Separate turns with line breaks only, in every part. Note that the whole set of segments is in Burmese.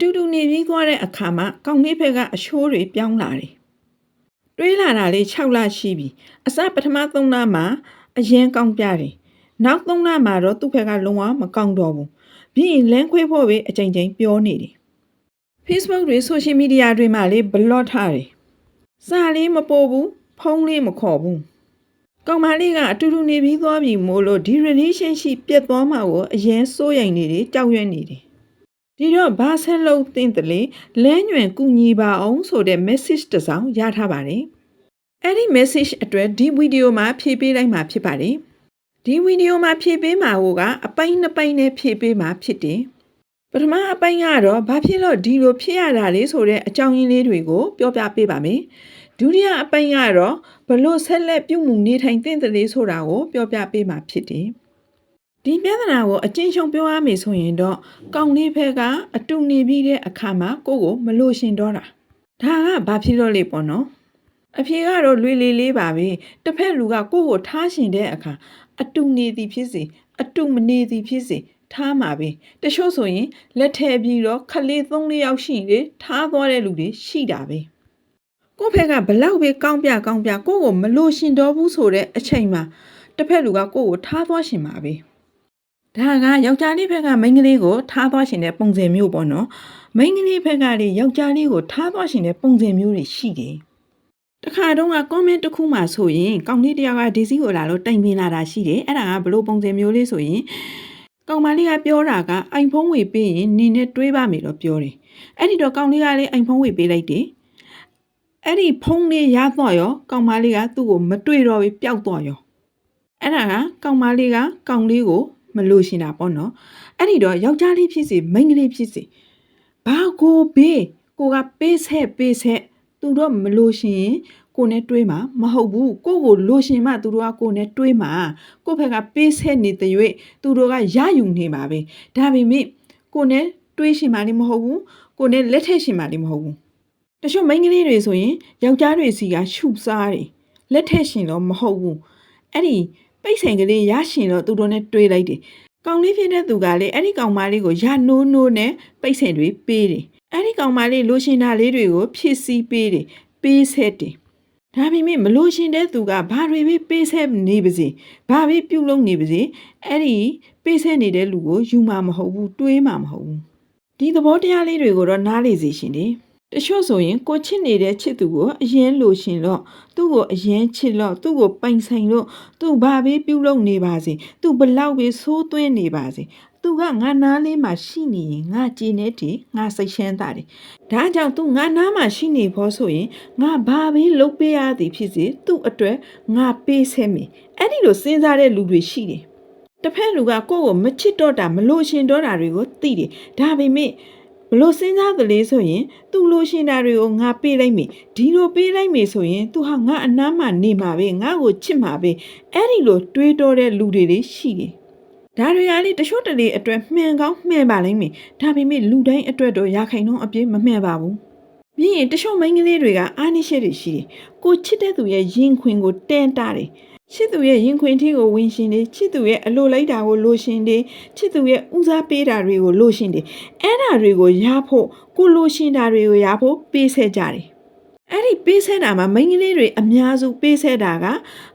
တူတူနေပြီးသွားတဲ့အခါမှာကောင်းလေးဖက်ကအရှိုးတွေပြောင်းလာတယ်။တွေးလာတာလေး6လရှိပြီ။အစပထမ3လမှာအရင်ကောင်းပြတယ်။နောက်3လမှာတော့သူ့ဖက်ကလုံးဝမကောင်းတော့ဘူး။ပြီးရင်လမ်းခွေးဖို့ပဲအချိန်ချင်းပြောနေတယ်။ Facebook တွေ social media တွေမှာလေ block ထားတယ်။စာလေးမပို့ဘူးဖုန်းလေးမခေါ်ဘူး။ကောင်မလေးကအတူတူနေပြီးသွားပြီမို့လို့ဒီ relationship ပြတ်သွားမှာကိုအရင်စိုးရိမ်နေတယ်ကြောက်ရွံ့နေတယ်။ ဒီတော့ဘာဆက်လုပ်သင့်တယ်လေလမ်းညွန်ကူညီပါအောင်ဆိုတဲ့ message တစ်စောင်ရထားပါတယ်။အဲ့ဒီ message အတွက်ဒီဗီဒီယိုမှာဖြည့်ပေးလိုက်မှာဖြစ်ပါတယ်။ဒီဗီဒီယိုမှာဖြည့်ပေးမှာကိုကအပိုင်းနှစ်ပိုင်းနဲ့ဖြည့်ပေးမှာဖြစ်တယ်။ပထမအပိုင်းကတော့ဘာဖြစ်လို့ဒီလိုဖြစ်ရတာလဲဆိုတဲ့အကြောင်းရင်းလေးတွေကိုပြောပြပေးပါမယ်။ဒုတိယအပိုင်းကတော့ဘလို့ဆက်လက်ပြုမှုနေထိုင်သင့်တယ်လေဆိုတာကိုပြောပြပေးမှာဖြစ်တယ်။ ဒီပြဿနာကိုအချင်းချင်းပြောရမယ်ဆိုရင်တော့ကောင်းလေးဘက်ကအတူနေပြီးတဲ့အခါမှာကိုယ့်ကိုမလို့ရှင်တော့တာ။ဒါကဘာဖြစ်လို့လဲပေါ့နော်။အဖြေကတော့လွေလေးလေးပါပဲ။တစ်ဖက်လူကကိုယ့်ကိုထားရှင်တဲ့အခါအတူနေသည်ဖြစ်စေအတူမနေသည်ဖြစ်စေထားမှာပဲတချို့ဆိုရင်လက်ထည့်ပြီးတော့ခလေး၃၄ယောက်ရှိတယ်ထားသွားတဲ့လူတွေရှိတာပဲကိုယ့်ဖက်ကဘလောက်ပဲကောင်းပြကောင်းပြကိုယ့်ကိုမလို့ရှင်တော့ဘူးဆိုတဲ့အချိန်မှာတစ်ဖက်လူကကိုယ့်ကိုထားသွားရှင်မှာပဲ ဒါကယောက်ျားလေးဘက်ကမိန်းကလေးကိုထားသွားရှင်တဲ့ပုံစံမျိုးပေါ့နော်မိန်းကလေးဘက်ကလေယောက်ျားလေးကိုထားသွားရှင်တဲ့ပုံစံမျိုးတွေရှိတယ်တခါတုန်းက comment တစ်ခုမှဆိုရင်ကောင်းလေးတစ်ယောက်ကဒီစီကိုလာလို့တိုင်ပင်လာတာရှိတယ်အဲ့ဒါကဘလို့ပုံစံမျိုးလေးဆိုရင်ကောင်မလေးကပြောတာကအိုင်ဖုန်းဝေပေးရင်နင်းနဲ့တွေးပါမယ်လို့ပြောတယ်အဲ့ဒီတော့ကောင်လေးကလည်းအိုင်ဖုန်းဝေပေးလိုက်တယ်အဲ့ဒီဖုန်းလေးရတော့ရောကောင်မလေးကသူ့ကိုမတွေ့တော့ဘူးပျောက်တော့ရောအဲ့ဒါကကောင်မလေးကကောင်လေးကို မလို့ရှင်တာပေါ့နော်အဲ့ဒီတော့ယောက်ျားလေးဖြစ်စေမိန်းကလေးဖြစ်စေဘာကိုဘေးကိုကပေးဆက်ပေးဆက်သူတော့မလို့ရှင်ရင်ကိုနဲ့တွေးမှာမဟုတ်ဘူးကိုကိုလိုရှင်မှသူတို့ကကိုနဲ့တွေးမှာကိုဖက်ကပေးဆက်နေတဲ့၍သူတို့ကရယူနေပါပဲဒါပေမဲ့ကိုနဲ့တွေးရှင်မှလည်းမဟုတ်ဘူးကိုနဲ့လက်ထက်ရှင်မှလည်းမဟုတ်ဘူးတချို့မိန်းကလေးတွေဆိုရင်ယောက်ျားတွေစီကရှုစားတယ်လက်ထက်ရှင်တော့မဟုတ်ဘူးအဲ့ဒီ ပိတ်ဆိုင်ကလေးရရှင်တော့သူတို့နဲ့တွေးလိုက်တယ်ကောင်လေးဖြစ်တဲ့သူကလည်းအဲ့ဒီကောင်မလေးကိုရနိုးနိုးနဲ့ပိတ်ဆိုင်တွေပေးတယ်အဲ့ဒီကောင်မလေးလိုရှင်တာလေးတွေကိုဖြည့်ဆည်းပေးတယ်ပေးဆက်တယ်ဒါပေမဲ့မလို့ရှင်တဲ့သူကဘာတွေပဲပေးဆက်နေပါစေဘာပဲပြုတ်လုံးနေပါစေအဲ့ဒီပေးဆက်နေတဲ့လူကိုယူမှာမဟုတ်ဘူးတွေးမှာမဟုတ်ဘူးဒီသဘောတရားလေးတွေကိုတော့နားလေစေရှင်တယ် တချို့ဆိုရင်ကိုချစ်နေတဲ့ချစ်သူကိုအရင်လိုရှင်တော့သူ့ကိုအရင်ချစ်လို့သူ့ကိုပိုင်ဆိုင်လို့သူဘာပဲပြုတ်လုံးနေပါစေသူဘလောက်ပဲဆိုးသွင်းနေပါစေသူကငါနားလေးမှာရှိနေရင်ငါကြည်နေတယ်ငါစိတ်ရှမ်းတာတယ်ဒါကြောင့်သူငါနားမှာရှိနေဖို့ဆိုရင်ငါဘာပဲလုပ်ပေးရသည်ဖြစ်စေသူ့အတွက်ငါပေးဆဲမယ်အဲ့ဒီလိုစဉ်းစားတဲ့လူတွေရှိတယ်တစ်ဖက်လူကကိုယ့်ကိုမချစ်တော့တာမလို့ရှင်တော့တာတွေကိုသိတယ်ဒါပေမဲ့ ဘလို့စဉ်းစားကလေးဆိုရင်သူ့လိုရှင်တာတွေကိုငါပေးလိုက်မယ်ဒီလိုပေးလိုက်မယ်ဆိုရင်သူဟာငါအနားမှာနေမှာပဲငါ့ကိုချစ်မှာပဲအဲ့ဒီလိုတွေးတောတဲ့လူတွေလေးရှိတယ်ဒါတွေကလေတချို့တလေအတွက်မှန်ကောင်းမှန်ပါလိမ့်မယ်ဒါပေမဲ့လူတိုင်းအတွက်တော့ရာခိုင်နှုန်းအပြည့်မမှန်ပါဘူးပြီးရင်တချို့မိန်းကလေးတွေကအားနည်းချက်တွေရှိတယ်ကိုချစ်တဲ့သူရဲ့ရင်ခွင်ကိုတန်တာတယ် ချစ်သူရဲ့ရင်ခွင်ထီကိုဝင်ရှင်တယ်ချစ်သူရဲ့အလိုလိုက်တာကိုလိုရှင်တယ်ချစ်သူရဲ့ဦးစားပေးတာတွေကိုလိုရှင်တယ်အဲ့ဒါတွေကိုရဖို့ကိုလိုရှင်တာတွေကိုရဖို့ပေးဆက်ကြတယ်အဲ့ဒီပေးဆက်တာမှာမိန်းကလေးတွေအများစုပေးဆက်တာက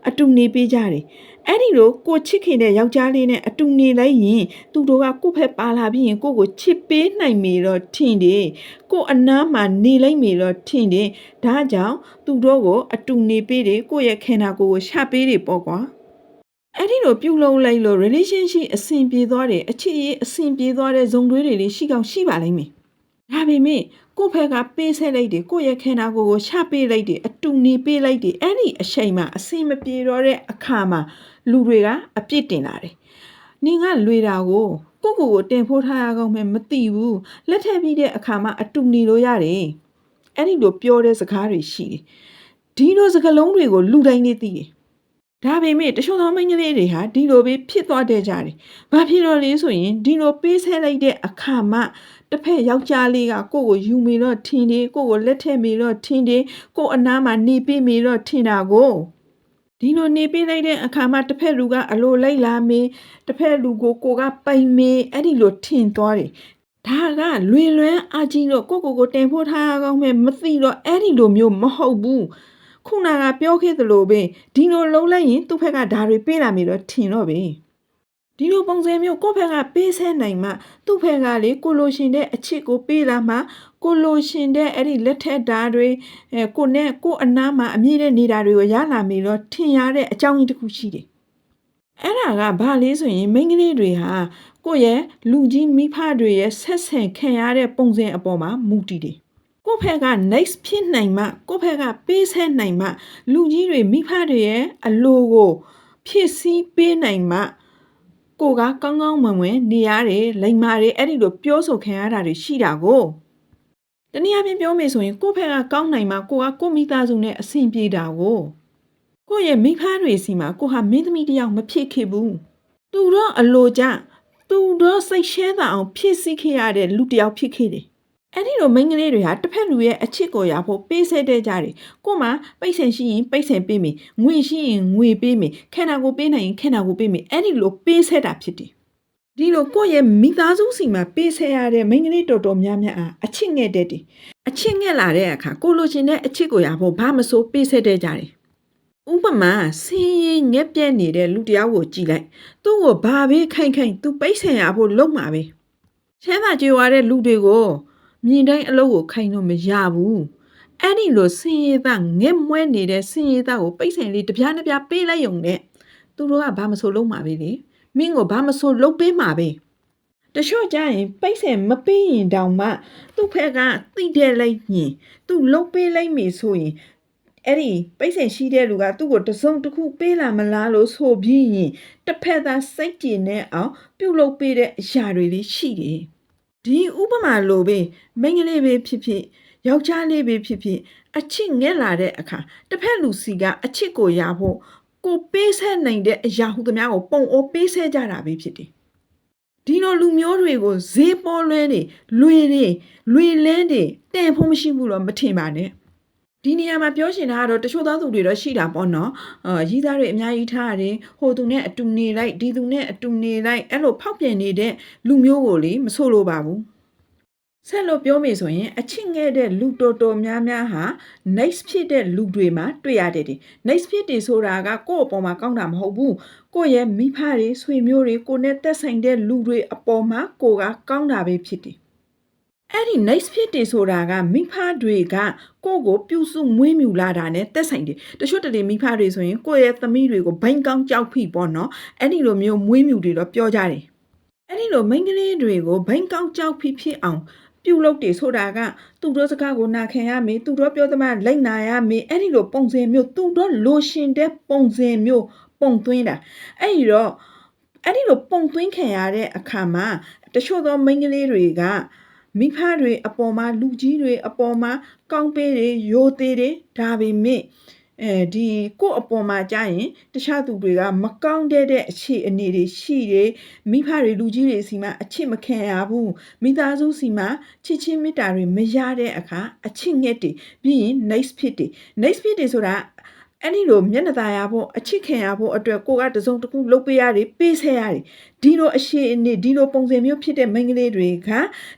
အတူနေပေးကြတယ် အဲ့ဒီလိုကိုချစ်ခင်တဲ့ယောက်ျားလေးနဲ့အတူနေလိုက်ရင်သူတို့ကကိုယ့်ဖက်ပါလာပြီးရင်ကိုကိုချစ်ပေးနိုင်မီတော့ထင်တယ်ကိုအနားမှာနေလိုက်မီတော့ထင်တယ်ဒါကြောင့်သူတို့ကိုအတူနေပေးတယ်ကိုရဲ့ခင်နာကိုကိုရှာပေးတယ်ပေါ့ကွာအဲ့ဒီလိုပြုလုပ်လိုက်လို့ relationship အဆင်ပြေသွားတယ်အချစ်ရေးအဆင်ပြေသွားတဲ့ဇုံတွေးတွေလေးရှိကောင်းရှိပါလိမ့်မယ်ဒါပေမဲ့ ကိုယ့်ဖက်ကပေးဆက်လိုက်တယ်ကိုယ့်ရဲ့ခန္ဓာကိုယ်ကိုချပေးလိုက်တယ်အတူနေပေးလိုက်တယ်အဲ့ဒီအချိန်မှာအစင်မပြေတော့တဲ့အခါမှာလူတွေကအပြစ်တင်လာတယ်နင်ကလွေတာကိုကိုကိုကိုတင်ဖိုးထားရကောင်းမယ်မသိဘူးလက်ထပ်ပြီးတဲ့အခါမှာအတူနေလို့ရတယ်အဲ့ဒီလိုပြောတဲ့စကားတွေရှိတယ်ဒီလိုစကားလုံးတွေကိုလူတိုင်းနေသိတယ်ဒါပေမဲ့တချို့သောမိန်းကလေးတွေဟာဒီလိုပဲဖြစ်သွားတဲ့ကြတယ်။ဘာဖြစ်လို့လဲဆိုရင်ဒီလိုပေးဆဲလိုက်တဲ့အခါမှ တစ်ဖက်ယောက်ျားလေးကကိုယ့်ကိုယူမိတော့ထင်တယ်ကိုယ့်ကိုလက်ထက်မိတော့ထင်တယ်ကိုယ့်အနားမှာနေပေးမိတော့ထင်တာကိုဒီလိုနေပေးလိုက်တဲ့အခါမှာတစ်ဖက်လူကအလိုလိုက်လာမေးတစ်ဖက်လူကိုကိုကပိုင်မေးအဲ့ဒီလိုထင်သွားတယ်ဒါကလွေလွန်းအကြီးတော့ကိုကိုကိုတင်ဖို့ထားရကောင်းမဲ့မသိတော့အဲ့ဒီလိုမျိုးမဟုတ်ဘူးခုနကပြောခဲ့သလိုပဲဒီလိုလုံးလိုက်ရင်သူ့ဘက်ကဓာတွေပေးလာမိတော့ထင်တော့ပဲ ဒီလိုပုံစံမျိုးကိုယ့်ဘက်ကပေးဆဲနိုင်မှသူ့ဘက်ကလေကိုလိုရှင်တဲ့အချစ်ကိုပေးလာမှကိုလိုရှင်တဲ့အဲ့ဒီလက်ထက်ဓာတွေအဲကိုနဲ့ကိုအနားမှာအမြင့်တဲ့နေတာတွေကိုရလာမိတော့ထင်ရတဲ့အကြောင်းရင်းတစ်ခုရှိတယ်အဲ့ဒါကဘာလေးဆိုရင်မိန်းကလေးတွေဟာကိုယ့်ရဲ့လူကြီးမိဖတွေရဲ့ဆက်ဆံခံရတဲ့ပုံစံအပေါ်မှာမူတည်တယ်။ကိုယ့်ဖက်က next ဖြစ်နိုင်မှကိုယ့်ဖက်ကပေးဆက်နိုင်မှလူကြီးတွေမိဖတွေရဲ့အလိုကို ဖြစ်စည်းပေးနိုင်မှ ကိုကကောင်းကောင်းမွန်မွန်နေရတယ်လိမ္မာတွေအဲ့ဒီလိုပြောဆိုခံရတာတွေရှိတာကိုတနည်းအားဖြင့်ပြောမယ်ဆိုရင်ကိုယ့်ဖက်ကကောင်းနိုင်မှကိုကကိုယ့်မိသားစုနဲ့အဆင်ပြေတာကိုကိုယ့်ရဲ့မိဖားတွေစီမှာကိုဟာမင်းသမီးတစ်ယောက်မဖြစ်ခဲ့ဘူး။သူတော့အလိုကြသူတော့စိတ်ရှဲတာအောင်ဖြစ်စီခဲ့ရတဲ့လူတစ်ယောက်ဖြစ်ခဲ့တယ်။ အဲ့ဒီလိုမိန်းကလေးတွေဟာတစ်ဖက်လူရဲ့အချစ်ကိုရဖို့ပေးဆက်တဲ့ကြတယ်။ကို့မှာပိတ်ဆင်ရှိရင်ပိတ်ဆင်ပေးမယ်။ငွေရှိရင်ငွေပေးမယ်။ခန္ဓာကိုယ်ပေးနိုင်ရင်ခန္ဓာကိုယ်ပေးမယ်။အဲ့ဒီလိုပေးဆက်တာဖြစ်တယ်။ဒီလိုကိုယ့်ရဲ့မိသားစုစီမှာပေးဆက်ရတဲ့မိန်းကလေးတော်တော်များများအားအချစ်ငဲ့တဲ့တယ်။အချစ်ငဲ့လာတဲ့အခါကိုလိုချင်တဲ့အချစ်ကိုရဖို့ဘာမဆိုပေးဆက်တဲ့ကြတယ်။ဥပမာဆင်းရဲငက်ပြက်နေတဲ့လူတစ်ယောက်ကိုကြည်လိုက်သူ့ကိုဘာပဲခိုင်ခိုင်သူပိတ်ဆင်ရဖို့လုံမှာပဲချမ်းသာကြွယ်ဝတဲ့လူတွေကို မြင်တိုင်းအလုပ်ကိုခိုင်လို့မရဘူးအဲ့ဒီလိုဆင်းရဲသားငက်မွဲနေတဲ့ဆင်းရဲသားကိုပိတ်ဆင်လေးတစ်ပြားတစ်ပြားပေးလိုက်ရုံနဲ့သူတို့ကဘာမဆိုလုံမှာပဲလေမင်းကိုဘာမဆိုလုံပေးမှာပဲတချို့ကြရင်ပိတ်ဆင်မပေးရင်တောင်မှသူ့ဖက်ကတိတဲ့လိုက်ရင်သူလုံပေးလိုက်မိဆိုရင်အဲ့ဒီပိတ်ဆင်ရှိတဲ့လူကသူ့ကိုတစုံတစ်ခုပေးလာမလားလို့ဆိုပြီးရင်တစ်ဖက်သားစိတ်ကြည်နေအောင်ပြုတ်လုပ်ပေးတဲ့အရာတွေလေးရှိတယ်။ ဒီဥပမာလိုပဲမိန်းကလေးပဲဖြစ်ဖြစ်ယောက်ျားလေးပဲဖြစ်ဖြစ်အချစ်ငဲ့လာတဲ့အခါတစ်ဖက်လူစီကအချစ်ကိုရဖို့ကိုပေးဆက်နိုင်တဲ့အရာဟုသမျှကိုပုံအိုးပေးဆက်ကြတာပဲဖြစ်တယ်။ဒီလိုလူမျိုးတွေကိုဈေးပေါ်လွဲနေလွေတွေလွေလဲတွေတန်ဖို့မရှိဘူးတော့မထင်ပါနဲ့။ ဒီနေရာမှာပြောရှင်တာကတော့တချို့သောသူတွေတော့ရှိတာပေါ့နော်အာရီးသားတွေအများကြီးထားရတယ်ဟိုသူနဲ့အတူနေလိုက်ဒီသူနဲ့အတူနေလိုက်အဲ့လိုဖောက်ပြန်နေတဲ့လူမျိုးကိုလေမဆိုလိုပါဘူးဆက်လို့ပြောမိဆိုရင်အချစ်ငဲ့တဲ့လူတော်တော်များများဟာ next ဖြစ်တဲ့လူတွေမှာတွေ့ရတယ်ဒီ next ဖြစ်တယ်ဆိုတာကကိုယ့်အပေါ်မှာကောင်းတာမဟုတ်ဘူးကိုယ့်ရဲ့မိဖတွေဆွေမျိုးတွေကိုယ်နဲ့သက်ဆိုင်တဲ့လူတွေအပေါ်မှာကိုယ်ကကောင်းတာပဲဖြစ်တယ် အဲ့ဒီ nice fit တွေဆိုတာကမိဖတွေကကိုယ့်ကိုပြုစုမွေးမြူလာတာနဲ့သက်ဆိုင်တယ်တချို့တလေမိဖတွေဆိုရင်ကိုယ့်ရဲ့သမီးတွေကိုဘိုင်းကောင်းကြောက်ဖိပေါ့နော်အဲ့ဒီလိုမျိုးမွေးမြူတွေတော့ပြောကြတယ်အဲ့ဒီလိုမိန်းကလေးတွေကိုဘိုင်းကောင်းကြောက်ဖိဖြစ်အောင်ပြုလုပ်တယ်ဆိုတာကသူတို့စကားကိုနာခံရမယ်သူတို့ပြောသမျှလိုက်နာရမယ်အဲ့ဒီလိုပုံစံမျိုးသူတို့လိုရှင်တဲ့ပုံစံမျိုးပုံသွင်းတာအဲ့ဒီတော့အဲ့ဒီလိုပုံသွင်းခံရတဲ့အခါမှာတချို့သောမိန်းကလေးတွေက မိဖတွေအပေါ်မှာလူကြီးတွေအပေါ်မှာကောင်းပေးတွေယိုသေးတယ်ဒါပေမဲ့အဲဒီကိုယ့်အပေါ်မှာကြာရင်တခြားသူတွေကမကောင်းတဲ့တဲ့အခြေအနေတွေရှိတယ်မိဖတွေလူကြီးတွေစီမှာအချစ်မခံရဘူးမိသားစုစီမှာချစ်ချင်းမေတ္တာတွေမရတဲ့အခါအချစ်ငက်တွေပြီးရင် nice ဖြစ်တယ် nice ဖြစ်တယ်ဆိုတာ အဲ့ဒီလိုမျက်နှာသာရဖို့အချစ်ခံရဖို့အတွက်ကိုကတစုံတစ်ခုလုပ်ပေးရတယ်ပေးဆက်ရတယ်ဒီလိုအရှိအနေဒီလိုပုံစံမျိုးဖြစ်တဲ့မိန်းကလေးတွေက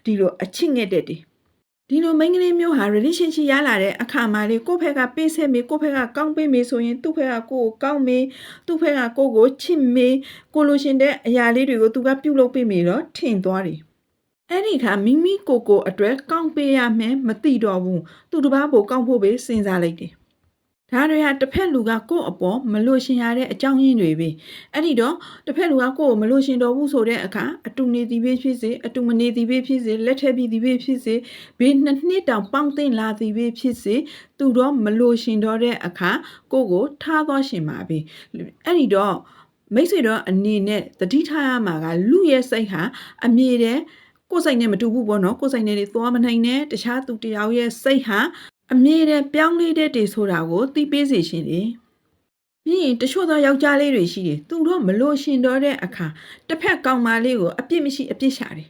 ဒီလိုအချစ်ငက်တဲ့တယ်ဒီလိုမိန်းကလေးမျိုးဟာ relationship ရလာတဲ့အခါမှာလေကိုယ့်ဖက်ကပေးဆက်မေကိုယ့်ဖက်ကကောင်းပေးမေဆိုရင်သူ့ဖက်ကကိုယ့်ကိုကောင်းမေသူ့ဖက်ကကိုယ့်ကိုချစ်မေကိုလိုရှင်တဲ့အရာလေးတွေကိုသူကပြုတ်လုပ်ပေးမေတော့ထင်သွားတယ်အဲ့ဒီခါမိမိကိုယ်ကိုအတွက်ကောင်းပေးရမယ်မသိတော့ဘူးသူတစ်ပါးကိုကောင်းဖို့ပဲစဉ်းစားလိုက်တယ် ဒါတွေဟာတစ်ဖက်လူကကိုယ့်အပေါ်မလို့ရှင်ရတဲ့အကြောင်းရင်းတွေပဲအဲ့ဒီတော့တစ်ဖက်လူကကိုယ့်ကိုမလို့ရှင်တော့ဘူးဆိုတဲ့အခါအတူနေသည်ပဲဖြစ်စေအတူမနေသည်ပဲဖြစ်စေလက်ထပ်ပြီးသည်ပဲဖြစ်စေဘေးနှစ်နှစ်တောင်ပေါင်းသိမ့်လာသည်ပဲဖြစ်စေသူတော့မလို့ရှင်တော့တဲ့အခါကိုယ့်ကိုထားသွားရှင်ပါပဲအဲ့ဒီတော့မိတ်ဆွေတော့အနေနဲ့တတိထားရမှာကလူရဲ့စိတ်ဟာအမြဲတမ်းကိုယ်စိတ်နဲ့မတူဘူးပေါ့နော်ကိုယ်စိတ်နဲ့တွေသွားမနိုင်နဲ့တခြားသူတစ်ယောက်ရဲ့စိတ်ဟာ အမြဲတမ်းပြောင်းလဲတဲ့တေဆိုတာကိုသိပေးစေရှင်တယ်ပြီးရင်တချို့သောယောက်ျားလေးတွေရှိတယ်သူတော့မလို့ရှင်တော့တဲ့အခါတစ်ဖက်ကောင်မလေးကိုအပြစ်မရှိအပြစ်ရှာတယ်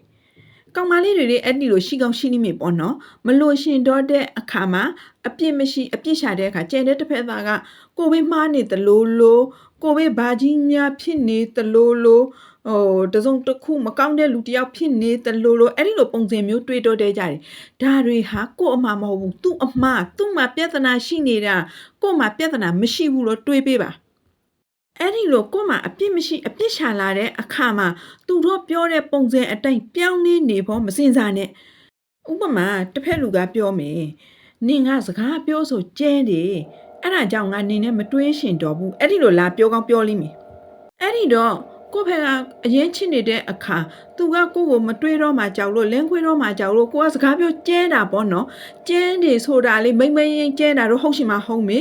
ကောင်မလေးတွေလည်းအဲ့ဒီလိုရှိကောင်းရှိနေမိပေါ့နော်မလို့ရှင်တော့တဲ့အခါမှာအပြစ်မရှိအပြစ်ရှာတဲ့အခါကျန်တဲ့တစ်ဖက်သားကကိုပဲမှားနေသလိုလိုကိုပဲဘာကြီးများဖြစ်နေသလိုလို ဟဟိုတစုံတစ်ခုမကောင်းတဲ့လူတစ်ယောက်ဖြစ်နေတယ်လို့လို့အဲ့ဒီလိုပုံစံမျိုးတွေးတော့တဲကြတယ်ဒါတွေဟာကို့အမှားမဟုတ်ဘူးသူ့အမှားသူ့မှာပြဿနာရှိနေတာကို့မှာပြဿနာမရှိဘူးလို့တွေးပေးပါအဲ့ဒီလိုကို့မှာအပြစ်မရှိအပြစ်ရှာလာတဲ့အခါမှာသူတို့ပြောတဲ့ပုံစံအတိုင်းပြောင်းနေနေဖို့မစင်စားနဲ့ဥပမာတစ်ဖက်လူကပြောမယ်နင်ကစကားပြောဆိုကျဲတယ်အဲ့ဒါကြောင့်ငါနင်နဲ့မတွေးရှင်တော့ဘူးအဲ့ဒီလိုလာပြောကောင်းပြောလိမ့်မယ်အဲ့ဒီတော့ ကိုယ့်ဘက်ကအရင်ချစ်နေတဲ့အခါသူကကိုယ့်ကိုမတွေးတော့မှကြောက်လို့လင်းခွေးတော့မှကြောက်လို့ကိုကစကားပြောကျဲတာပေါ့နော်ကျဲတယ်ဆိုတာလေမိမ့်မရင်ကျဲတာတော့ဟုတ်ရှိမှဟုတ်မေ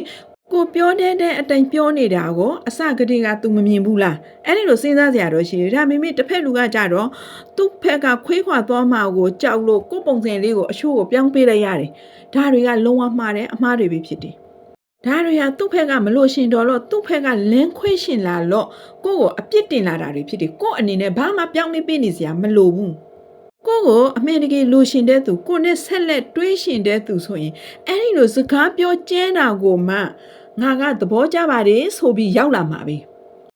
ကိုပြောတဲ့တဲ့အတိုင်းပြောနေတာကိုအစကတည်းက तू မမြင်ဘူးလားအဲ့ဒီလိုစဉ်းစားစရာတော့ရှိတယ်ဒါမိမိတစ်ဖက်လူကကြတော့သူ့ဖက်ကခွေးခွာသွားမှကိုကြောက်လို့ကိုယ့်ပုံစံလေးကိုအချို့ကိုပြောင်းပေးလိုက်ရတယ်ဒါတွေကလုံးဝမှားတယ်အမှားတွေပဲဖြစ်တယ် ဒါတွေဟာသူ့ဖက်ကမလို့ရှင်တော့လို့သူ့ဖက်ကလင်းခွေးရှင်လာလို့ကိုယ့်ကိုအပြစ်တင်လာတာတွေဖြစ်တယ်ကိုယ့်အနေနဲ့ဘာမှပြောင်းလဲပေးနေစရာမလိုဘူးကိုယ့်ကိုအမှန်တကယ်လို့ရှင်တဲ့သူကိုယ်နဲ့ဆက်လက်တွေးရှင်တဲ့သူဆိုရင်အဲ့ဒီလိုစကားပြောကျင်းတာကိုမှငါကသဘောကျပါတယ်ဆိုပြီးရောက်လာမှာပဲ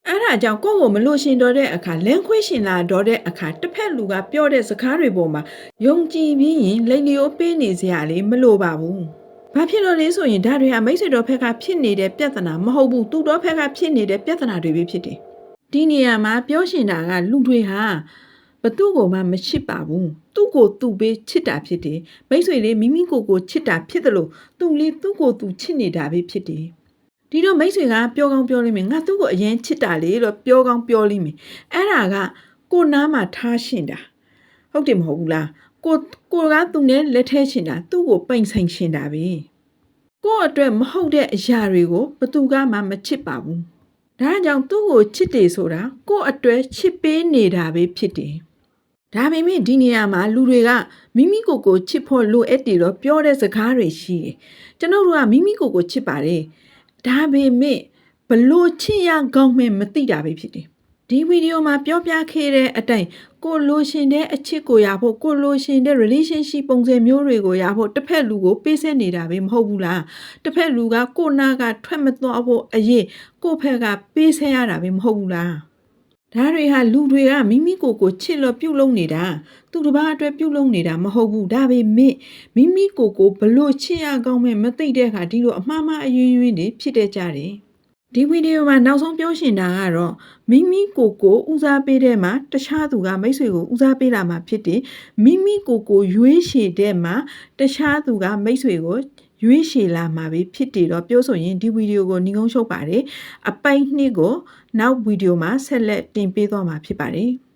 အဲ့ဒါကြောင့်ကိုယ့်ကိုမလို့ရှင်တော့တဲ့အခါလင်းခွေးရှင်လာတော့တဲ့အခါတစ်ဖက်လူကပြောတဲ့စကားတွေပေါ်မှာယုံကြည်ပြီးရင်လိန်လျိုးပေးနေစရာလေမလိုပါဘူး ဘာဖြစ်လို့လဲဆိုရင်ဒါတွေဟာမိတ်ဆွေတော်ဖက်ကဖြစ်နေတဲ့ပြဿနာမဟုတ်ဘူးသူတော်ဖက်ကဖြစ်နေတဲ့ပြဿနာတွေပဲဖြစ်တယ်။ဒီနေရာမှာပြောရှင်တာကလူတွေဟာဘသူ့ကိုမှမချစ်ပါဘူး။သူ့ကိုသူ့ပဲချစ်တာဖြစ်တယ်။မိတ်ဆွေလေးမိမိကိုယ်ကိုချစ်တာဖြစ်တယ်လို့သူလေးသူ့ကိုသူချစ်နေတာပဲဖြစ်တယ်။ဒီတော့မိတ်ဆွေကပြောကောင်းပြောလိမ့်မယ်ငါသူ့ကိုအရင်ချစ်တာလေလို့ပြောကောင်းပြောလိမ့်မယ်။အဲ့ဒါကကိုနားမှာထားရှင်တာ။ဟုတ်တယ်မဟုတ်ဘူးလား။ ကိုကိုကသူနဲ့လက်ထဲရှင်တာသူ့ကိုပိန်ဆိုင်ရှင်တာပဲ။ကိုယ့်အတွက်မဟုတ်တဲ့အရာတွေကိုဘသူကမှမချစ်ပါဘူး။ဒါကြောင့်သူ့ကိုချစ်တယ်ဆိုတာကိုယ့်အတွက်ချစ်ပေးနေတာပဲဖြစ်တယ်။ဒါပေမဲ့ဒီနေရာမှာလူတွေကမိမိကိုယ်ကိုချစ်ဖို့လိုအပ်တယ်တော့ပြောတဲ့စကားတွေရှိတယ်။ကျွန်တော်တို့ကမိမိကိုယ်ကိုချစ်ပါတယ်။ဒါပေမဲ့ဘလို့ချစ်ရကောင်းမှမသိတာပဲဖြစ်တယ်။ ဒီဗီဒီယိုမှာပြောပြခဲ့တဲ့အတိုင်းကိုလိုရှင်တဲ့အချစ်ကိုရဖို့ကိုလိုရှင်တဲ့ relationship ပုံစံမျိုးတွေကိုရဖို့တစ်ဖက်လူကိုပေးဆက်နေတာပဲမဟုတ်ဘူးလားတစ်ဖက်လူကကိုနာကထွက်မသွားဖို့အရေးကိုဖက်ကပေးဆက်ရတာပဲမဟုတ်ဘူးလားဒါတွေဟာလူတွေကမိမိကိုယ်ကိုချစ်လို့ပြုတ်လုံနေတာသူတစ်ပါးအတွက်ပြုတ်လုံနေတာမဟုတ်ဘူးဒါပေမဲ့မိမိကိုယ်ကိုဘလို့ချစ်ရကောင်းမဲ့မသိတဲ့အခါဒီလိုအမှားမှားအယွင်းယွင်းတွေဖြစ်တတ်ကြတယ် ဒီဗီဒီယိုမှာနောက်ဆုံးပြောရှင်တာကတော့မိမိကိုယ်ကိုဦးစားပေးတဲ့မှာတခြားသူကမိတ်ဆွေကိုဦးစားပေးလာမှာဖြစ်တယ်မိမိကိုယ်ကိုရွေးချယ်တဲ့မှာတခြားသူကမိတ်ဆွေကိုရွေးချယ်လာမှာပဲဖြစ်တယ်တော့ပြောဆိုရင်ဒီဗီဒီယိုကိုညီကုန်းချုပ်ပါတယ်အပိုင်နှစ်ကိုနောက်ဗီဒီယိုမှာဆက်လက်တင်ပေးသွားမှာဖြစ်ပါတယ်